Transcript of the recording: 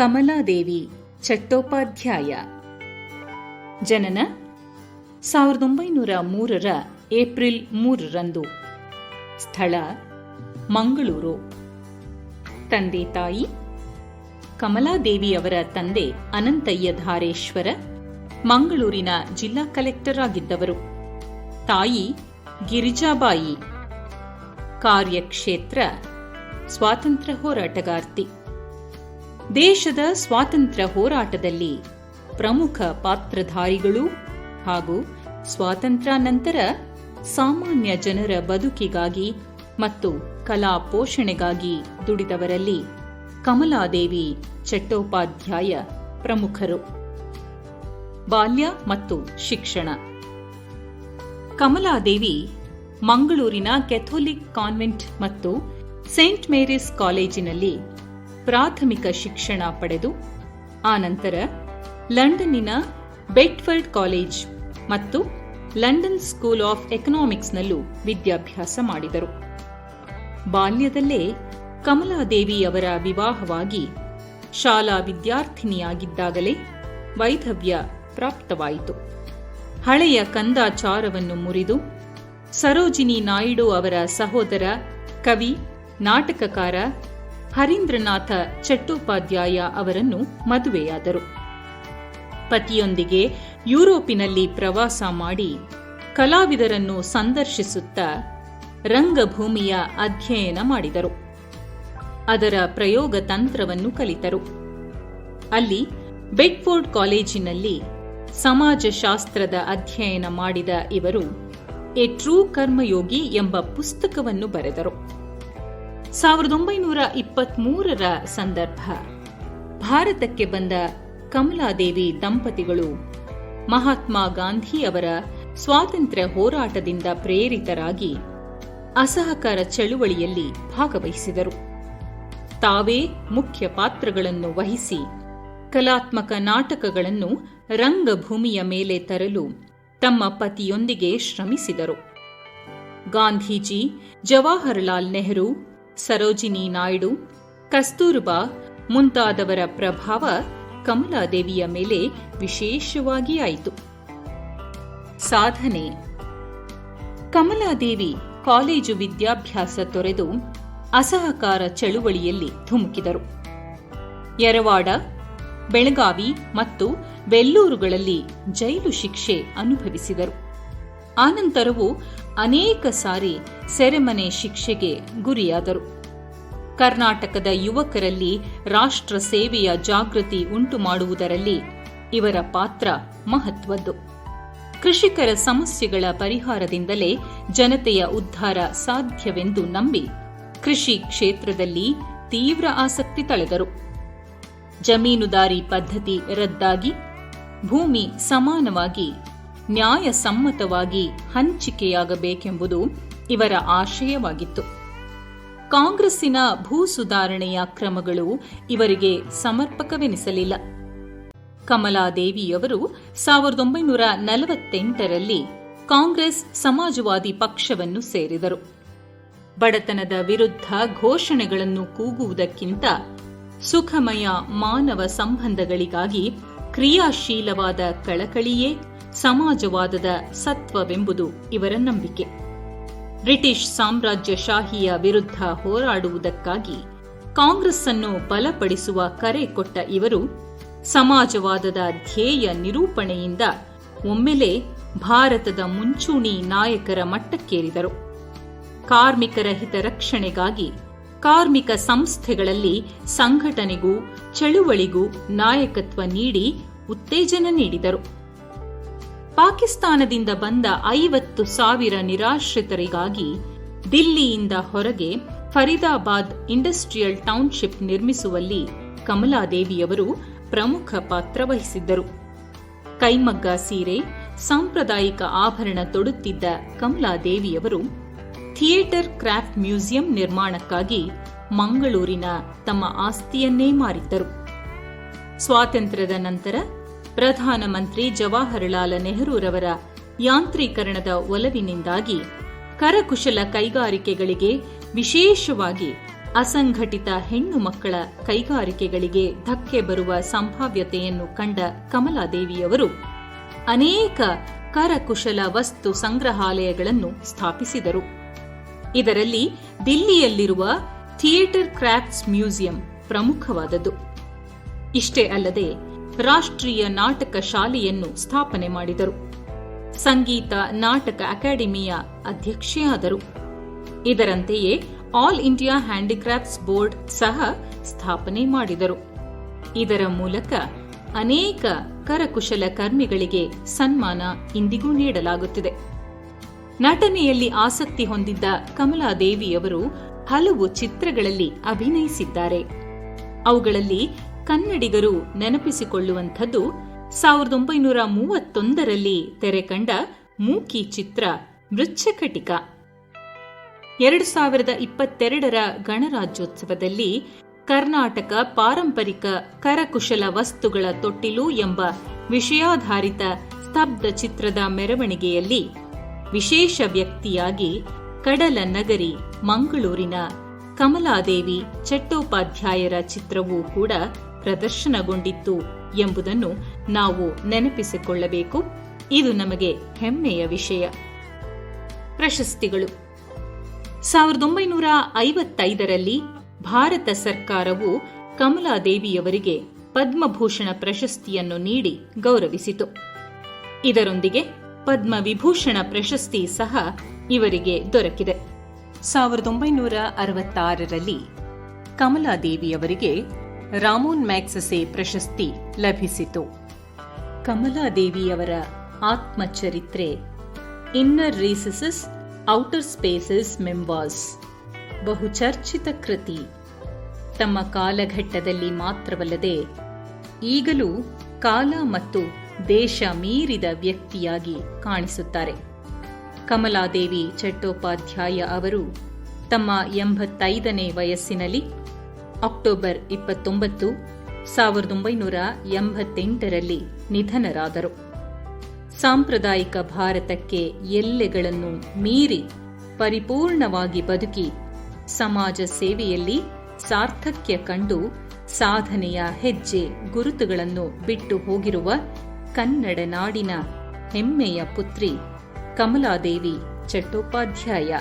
ಕಮಲಾದೇವಿ ಚಟ್ಟೋಪಾಧ್ಯಾಯ ಜನನ ಸಾವಿರದ ಒಂಬೈನೂರ ಮೂರರ ಏಪ್ರಿಲ್ ಮೂರರಂದು. ಸ್ಥಳ ಮಂಗಳೂರು. ತಂದೆ ತಾಯಿ ಕಮಲಾದೇವಿ ಅವರ ತಂದೆ ಅನಂತಯ್ಯ ಧಾರೇಶ್ವರ, ಮಂಗಳೂರಿನ ಜಿಲ್ಲಾ ಕಲೆಕ್ಟರ್ ಆಗಿದ್ದವರು. ತಾಯಿ ಗಿರಿಜಾಬಾಯಿ. ಕಾರ್ಯಕ್ಷೇತ್ರ ಸ್ವಾತಂತ್ರ್ಯ ಹೋರಾಟಗಾರ್ತಿ. ದೇಶದ ಸ್ವಾತಂತ್ರ್ಯ ಹೋರಾಟದಲ್ಲಿ ಪ್ರಮುಖ ಪಾತ್ರಧಾರಿಗಳು ಹಾಗೂ ಸ್ವಾತಂತ್ರ್ಯಾನಂತರ ಸಾಮಾನ್ಯ ಜನರ ಬದುಕಿಗಾಗಿ ಮತ್ತು ಕಲಾ ಪೋಷಣೆಗಾಗಿ ದುಡಿದವರಲ್ಲಿ ಕಮಲಾದೇವಿ ಚಟ್ಟೋಪಾಧ್ಯಾಯ ಪ್ರಮುಖರು. ಬಾಲ್ಯ ಮತ್ತು ಶಿಕ್ಷಣ. ಕಮಲಾದೇವಿ ಮಂಗಳೂರಿನ ಕೆಥೋಲಿಕ್ ಕಾನ್ವೆಂಟ್ ಮತ್ತು ಸೇಂಟ್ ಮೇರಿಸ್ ಕಾಲೇಜಿನಲ್ಲಿ ಪ್ರಾಥಮಿಕ ಶಿಕ್ಷಣ ಪಡೆದು ಆನಂತರ ಲಂಡನ್ನಿನ ಬೆಟ್ಫರ್ಡ್ ಕಾಲೇಜ್ ಮತ್ತು ಲಂಡನ್ ಸ್ಕೂಲ್ ಆಫ್ ಎಕನಾಮಿಕ್ಸ್ನಲ್ಲೂ ವಿದ್ಯಾಭ್ಯಾಸ ಮಾಡಿದರು. ಬಾಲ್ಯದಲ್ಲೇ ಕಮಲಾದೇವಿ ಅವರ ವಿವಾಹವಾಗಿ ಶಾಲಾ ವಿದ್ಯಾರ್ಥಿನಿಯಾಗಿದ್ದಾಗಲೇ ವೈಧವ್ಯ ಪ್ರಾಪ್ತವಾಯಿತು. ಹಳೆಯ ಕಂದಾಚಾರವನ್ನು ಮುರಿದು ಸರೋಜಿನಿ ನಾಯ್ಡು ಅವರ ಸಹೋದರ, ಕವಿ, ನಾಟಕಕಾರ ಹರೀಂದ್ರನಾಥ ಚಟ್ಟೋಪಾಧ್ಯಾಯ ಅವರನ್ನು ಮದುವೆಯಾದರು. ಪತಿಯೊಂದಿಗೆ ಯುರೋಪಿನಲ್ಲಿ ಪ್ರವಾಸ ಮಾಡಿ ಕಲಾವಿದರನ್ನು ಸಂದರ್ಶಿಸುತ್ತಾ ರಂಗಭೂಮಿಯ ಅಧ್ಯಯನ ಮಾಡಿದರು. ಅದರ ಪ್ರಯೋಗ ತಂತ್ರವನ್ನು ಕಲಿತರು. ಅಲ್ಲಿ ಬೆಡ್ಫೋರ್ಡ್ ಕಾಲೇಜಿನಲ್ಲಿ ಸಮಾಜಶಾಸ್ತ್ರದ ಅಧ್ಯಯನ ಮಾಡಿದ ಇವರು ಎ ಟ್ರೂ ಕರ್ಮಯೋಗಿ ಎಂಬ ಪುಸ್ತಕವನ್ನು ಬರೆದರು. ಸಾವಿರದ ಒಂಬೈನೂರ ಇಪ್ಪತ್ಮೂರರ ಸಂದರ್ಭ. ಭಾರತಕ್ಕೆ ಬಂದ ಕಮಲಾದೇವಿ ದಂಪತಿಗಳು ಮಹಾತ್ಮ ಗಾಂಧಿ ಅವರ ಸ್ವಾತಂತ್ರ್ಯ ಹೋರಾಟದಿಂದ ಪ್ರೇರಿತರಾಗಿ ಅಸಹಕಾರ ಚಳುವಳಿಯಲ್ಲಿ ಭಾಗವಹಿಸಿದರು. ತಾವೇ ಮುಖ್ಯ ಪಾತ್ರಗಳನ್ನು ವಹಿಸಿ ಕಲಾತ್ಮಕ ನಾಟಕಗಳನ್ನು ರಂಗಭೂಮಿಯ ಮೇಲೆ ತರಲು ತಮ್ಮ ಪತಿಯೊಂದಿಗೆ ಶ್ರಮಿಸಿದರು. ಗಾಂಧೀಜಿ ಜವಾಹರಲಾಲ್ ನೆಹರು ಸರೋಜಿನಿ ನಾಯ್ಡು, ಕಸ್ತೂರ್ಬಾ ಮುಂತಾದವರ ಪ್ರಭಾವ ಕಮಲಾದೇವಿಯ ಮೇಲೆ ವಿಶೇಷವಾಗಿ ಆಯಿತು. ಸಾಧನೆ. ಕಮಲಾದೇವಿ ಕಾಲೇಜು ವಿದ್ಯಾಭ್ಯಾಸ ತೊರೆದು ಅಸಹಕಾರ ಚಳುವಳಿಯಲ್ಲಿ ಧುಮುಕಿದರು. ಯರವಾಡ, ಬೆಳಗಾವಿ ಮತ್ತು ವೆಲ್ಲೂರುಗಳಲ್ಲಿ ಜೈಲು ಶಿಕ್ಷೆ ಅನುಭವಿಸಿದರು. ಆನಂತರವೂ ಅನೇಕ ಸಾರಿ ಸೆರೆಮನೆ ಶಿಕ್ಷೆಗೆ ಗುರಿಯಾದರು. ಕರ್ನಾಟಕದ ಯುವಕರಲ್ಲಿ ರಾಷ್ಟ್ರ ಸೇವೆಯ ಜಾಗೃತಿ ಉಂಟು ಮಾಡುವುದರಲ್ಲಿ ಇವರ ಪಾತ್ರ ಮಹತ್ವದ್ದು. ಕೃಷಿಕರ ಸಮಸ್ಯೆಗಳ ಪರಿಹಾರದಿಂದಲೇ ಜನತೆಯ ಉದ್ಧಾರ ಸಾಧ್ಯವೆಂದು ನಂಬಿ ಕೃಷಿ ಕ್ಷೇತ್ರದಲ್ಲಿ ತೀವ್ರ ಆಸಕ್ತಿ ತಳೆದರು. ಜಮೀನುದಾರಿ ಪದ್ಧತಿ ರದ್ದಾಗಿ ಭೂಮಿ ಸಮಾನವಾಗಿ ನ್ಯಾಯಸಮ್ಮತವಾಗಿ ಹಂಚಿಕೆಯಾಗಬೇಕೆಂಬುದು ಇವರ ಆಶಯವಾಗಿತ್ತು. ಕಾಂಗ್ರೆಸ್ಸಿನ ಭೂ ಸುಧಾರಣೆಯ ಕ್ರಮಗಳು ಇವರಿಗೆ ಸಮರ್ಪಕವೆನಿಸಲಿಲ್ಲ. ಕಮಲಾದೇವಿಯವರು ಸಾವಿರದ ಒಂಬೈನೂರ ನಲವತ್ತೆಂಟರಲ್ಲಿ ಕಾಂಗ್ರೆಸ್ ಸಮಾಜವಾದಿ ಪಕ್ಷವನ್ನು ಸೇರಿದರು. ಬಡತನದ ವಿರುದ್ಧ ಘೋಷಣೆಗಳನ್ನು ಕೂಗುವುದಕ್ಕಿಂತ ಸುಖಮಯ ಮಾನವ ಸಂಬಂಧಗಳಿಗಾಗಿ ಕ್ರಿಯಾಶೀಲವಾದ ಕಳಕಳಿಯೇ ಸಮಾಜವಾದದ ಸತ್ವವೆಂಬುದು ಇವರ ನಂಬಿಕೆ. ಬ್ರಿಟಿಷ್ ಸಾಮ್ರಾಜ್ಯಶಾಹಿಯ ವಿರುದ್ಧ ಹೋರಾಡುವುದಕ್ಕಾಗಿ ಕಾಂಗ್ರೆಸ್ ಅನ್ನು ಬಲಪಡಿಸುವ ಕರೆ ಕೊಟ್ಟ ಇವರು ಸಮಾಜವಾದದ ಧ್ಯೇಯ ನಿರೂಪಣೆಯಿಂದ ಒಮ್ಮೆಲೆ ಭಾರತದ ಮುಂಚೂಣಿ ನಾಯಕರ ಮಟ್ಟಕ್ಕೇರಿದರು. ಕಾರ್ಮಿಕರ ಹಿತರಕ್ಷಣೆಗಾಗಿ ಕಾರ್ಮಿಕ ಸಂಸ್ಥೆಗಳಲ್ಲಿ ಸಂಘಟನೆಗೂ, ಚಳುವಳಿಗೂ ನಾಯಕತ್ವ ನೀಡಿ ಉತ್ತೇಜನ ನೀಡಿದರು. ಪಾಕಿಸ್ತಾನದಿಂದ ಬಂದ ಐವತ್ತು ಸಾವಿರ ನಿರಾಶ್ರಿತರಿಗಾಗಿ ದಿಲ್ಲಿಯಿಂದ ಹೊರಗೆ ಫರೀದಾಬಾದ್ ಇಂಡಸ್ಟ್ರಿಯಲ್ ಟೌನ್ಶಿಪ್ ನಿರ್ಮಿಸುವಲ್ಲಿ ಕಮಲಾದೇವಿಯವರು ಪ್ರಮುಖ ಪಾತ್ರ ವಹಿಸಿದ್ದರು. ಕೈಮಗ್ಗ ಸೀರೆ, ಸಾಂಪ್ರದಾಯಿಕ ಆಭರಣ ತೊಡುತ್ತಿದ್ದ ಕಮಲಾದೇವಿಯವರು ಥಿಯೇಟರ್ ಕ್ರಾಫ್ಟ್ ಮ್ಯೂಸಿಯಂ ನಿರ್ಮಾಣಕ್ಕಾಗಿ ಮಂಗಳೂರಿನ ತಮ್ಮ ಆಸ್ತಿಯನ್ನೇ ಮಾರಿದ್ದರು. ಸ್ವಾತಂತ್ರ್ಯದ ನಂತರ ಪ್ರಧಾನಮಂತ್ರಿ ಜವಾಹರಲಾಲ್ ನೆಹರೂರವರ ಯಾಂತ್ರೀಕರಣದ ಒಲವಿನಿಂದಾಗಿ ಕರಕುಶಲ ಕೈಗಾರಿಕೆಗಳಿಗೆ ವಿಶೇಷವಾಗಿ ಅಸಂಘಟಿತ ಹೆಣ್ಣು ಮಕ್ಕಳ ಕೈಗಾರಿಕೆಗಳಿಗೆ ಧಕ್ಕೆ ಬರುವ ಸಂಭಾವ್ಯತೆಯನ್ನು ಕಂಡ ಕಮಲಾದೇವಿಯವರು ಅನೇಕ ಕರಕುಶಲ ವಸ್ತು ಸಂಗ್ರಹಾಲಯಗಳನ್ನು ಸ್ಥಾಪಿಸಿದರು. ಇದರಲ್ಲಿ ದಿಲ್ಲಿಯಲ್ಲಿರುವ ಥಿಯೇಟರ್ ಕ್ರಾಫ್ಟ್ಸ್ ಮ್ಯೂಸಿಯಂ ಪ್ರಮುಖವಾದದ್ದು. ಇಷ್ಟೇ ಅಲ್ಲದೆ ರಾಷ್ಟ್ರೀಯ ನಾಟಕ ಶಾಲೆಯನ್ನು ಸ್ಥಾಪನೆ ಮಾಡಿದರು. ಸಂಗೀತ ನಾಟಕ ಅಕಾಡೆಮಿಯ ಅಧ್ಯಕ್ಷೆಯಾದರು. ಇದರಂತೆಯೇ ಆಲ್ ಇಂಡಿಯಾ ಹ್ಯಾಂಡಿಕ್ರಾಫ್ಟ್ಸ್ ಬೋರ್ಡ್ ಸಹ ಸ್ಥಾಪನೆ ಮಾಡಿದರು. ಇದರ ಮೂಲಕ ಅನೇಕ ಕರಕುಶಲ ಕರ್ಮಿಗಳಿಗೆ ಸನ್ಮಾನ ಇಂದಿಗೂ ನೀಡಲಾಗುತ್ತಿದೆ. ನಟನೆಯಲ್ಲಿ ಆಸಕ್ತಿ ಹೊಂದಿದ್ದ ಕಮಲಾದೇವಿಯವರು ಹಲವು ಚಿತ್ರಗಳಲ್ಲಿ ಅಭಿನಯಿಸಿದ್ದಾರೆ. ಅವುಗಳಲ್ಲಿ ಕನ್ನಡಿಗರು ನೆನಪಿಸಿಕೊಳ್ಳುವಂಥದ್ದು ಸಾವಿರದ ಒಂಬೈನೂರ ಮೂವತ್ತೊಂದರಲ್ಲಿ ತೆರೆಕಂಡ ಮೂಕಿ ಚಿತ್ರ ಮೃಚ್ಛಕಟಿಕ ಎರಡು ಸಾವಿರದ ಇಪ್ಪತ್ತೆರಡರ ಗಣರಾಜ್ಯೋತ್ಸವದಲ್ಲಿ ಕರ್ನಾಟಕ ಪಾರಂಪರಿಕ ಕರಕುಶಲ ವಸ್ತುಗಳ ತೊಟ್ಟಿಲು ಎಂಬ ವಿಷಯಾಧಾರಿತ ಸ್ತಬ್ಧ ಚಿತ್ರದ ಮೆರವಣಿಗೆಯಲ್ಲಿ ವಿಶೇಷ ವ್ಯಕ್ತಿಯಾಗಿ ಕಡಲ ನಗರಿ, ಮಂಗಳೂರಿನ ಕಮಲಾದೇವಿ ಚಟ್ಟೋಪಾಧ್ಯಾಯರ ಚಿತ್ರವೂ ಕೂಡ ಪ್ರದರ್ಶನಗೊಂಡಿತ್ತು ಎಂಬುದನ್ನು ನಾವು ನೆನಪಿಸಿಕೊಳ್ಳಬೇಕು. ಇದು ನಮಗೆ ಹೆಮ್ಮೆಯ ವಿಷಯ. ಪ್ರಶಸ್ತಿಗಳು. ಸಾವಿರದ ಒಂಬೈನೂರ ಐವತ್ತೈದರಲ್ಲಿ ಭಾರತ ಸರ್ಕಾರವು ಕಮಲಾದೇವಿಯವರಿಗೆ ಪದ್ಮಭೂಷಣ ಪ್ರಶಸ್ತಿಯನ್ನು ನೀಡಿ ಗೌರವಿಸಿತು. ಇದರೊಂದಿಗೆ ಪದ್ಮವಿಭೂಷಣ ಪ್ರಶಸ್ತಿ ಸಹ ಇವರಿಗೆ ದೊರಕಿದೆ. ಸಾವಿರದ ಒಂಬೈನೂರ ಅರವತ್ತಾರರಲ್ಲಿ ಕಮಲಾದೇವಿಯವರಿಗೆ ರಾಮೋನ್ ಮ್ಯಾಕ್ಸಸೆ ಪ್ರಶಸ್ತಿ ಲಭಿಸಿತು. ಕಮಲಾದೇವಿಯವರ ಆತ್ಮಚರಿತ್ರೆ inner recesses outer spaces members ಬಹುಚರ್ಚಿತ ಕೃತಿ. ತಮ್ಮ ಕಾಲಘಟ್ಟದಲ್ಲಿ ಮಾತ್ರವಲ್ಲದೆ, ಈಗಲೂ ಕಾಲ ಮತ್ತು ದೇಶ ಮೀರಿದ ವ್ಯಕ್ತಿಯಾಗಿ ಕಾಣಿಸುತ್ತಾರೆ. ಕಮಲಾದೇವಿ ಚಟ್ಟೋಪಾಧ್ಯಾಯ ಅವರು ತಮ್ಮ ಎಂಬತ್ತೈದನೇ ವಯಸ್ಸಿನಲ್ಲಿ ಅಕ್ಟೋಬರ್ ಇಪ್ಪತ್ತೊಂಬತ್ತು, ಸಾವಿರದ ಒಂಬೈನೂರ ಎಂಬತ್ತೆಂಟರಲ್ಲಿ ನಿಧನರಾದರು. ಸಾಂಪ್ರದಾಯಿಕ ಭಾರತಕ್ಕೆ ಎಲ್ಲೆಗಳನ್ನು ಮೀರಿ ಪರಿಪೂರ್ಣವಾಗಿ ಬದುಕಿ ಸಮಾಜ ಸೇವೆಯಲ್ಲಿ ಸಾರ್ಥಕ್ಯ ಕಂಡು ಸಾಧನೆಯ ಹೆಜ್ಜೆ ಗುರುತುಗಳನ್ನು ಬಿಟ್ಟು ಹೋಗಿರುವ ಕನ್ನಡ ನಾಡಿನ ಹೆಮ್ಮೆಯ ಪುತ್ರಿ ಕಮಲಾದೇವಿ ಚಟ್ಟೋಪಾಧ್ಯಾಯ.